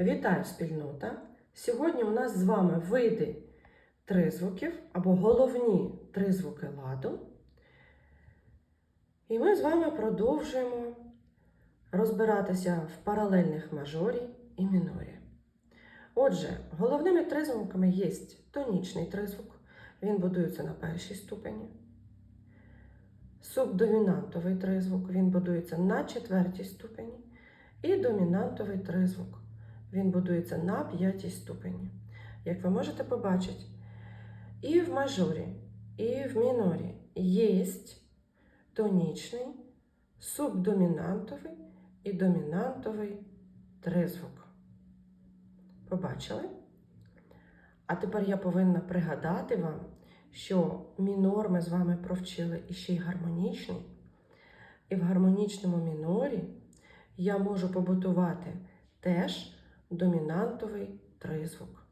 Вітаю спільнота! Сьогодні у нас з вами види тризвуків або головні тризвуки ладу. І ми з вами продовжуємо розбиратися в паралельних мажорі і мінорі. Отже, головними тризвуками є тонічний тризвук, він будується на першій ступені. Субдомінантовий тризвук, він будується на четвертій ступені. І домінантовий тризвук. Він будується на п'ятій ступені. Як ви можете побачити, і в мажорі, і в мінорі є тонічний, субдомінантовий і домінантовий тризвук. Побачили? А тепер я повинна пригадати вам, що мінор ми з вами провчили іще й гармонічний. І в гармонічному мінорі я можу побутувати теж домінантовий тризвук.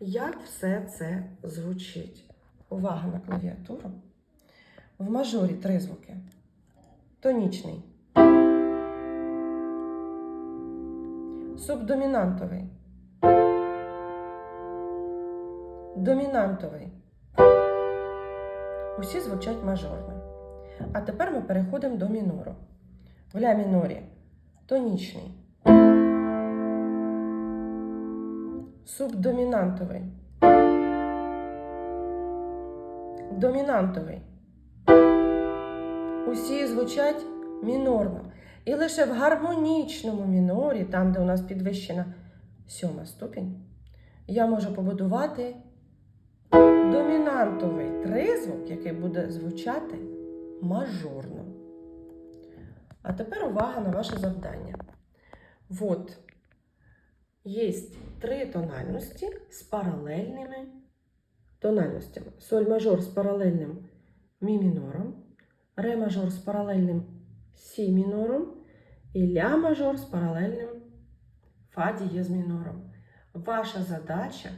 Як все це звучить? Увага на клавіатуру. В мажорі тризвуки. Тонічний. Субдомінантовий. Домінантовий. Усі звучать мажорно. А тепер ми переходимо до мінору. В ля мінорі тонічний. Субдомінантовий. Домінантовий. Усі звучать мінорно. І лише в гармонічному мінорі, там, де у нас підвищена сьома ступінь, я можу побудувати домінантовий тризвук, який буде звучати мажорно. А тепер увага на ваше завдання. От є три тональності з паралельними тональностями. Соль мажор з паралельним мі мінором, ре мажор з паралельним сі мінором і ля мажор з паралельним фа дієз мінором. Ваша задача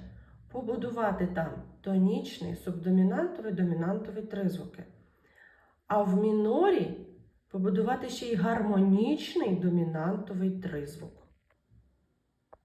побудувати там тонічний, субдомінантовий, домінантовий тризвуки. А в мінорі побудувати ще й гармонічний домінантовий тризвук.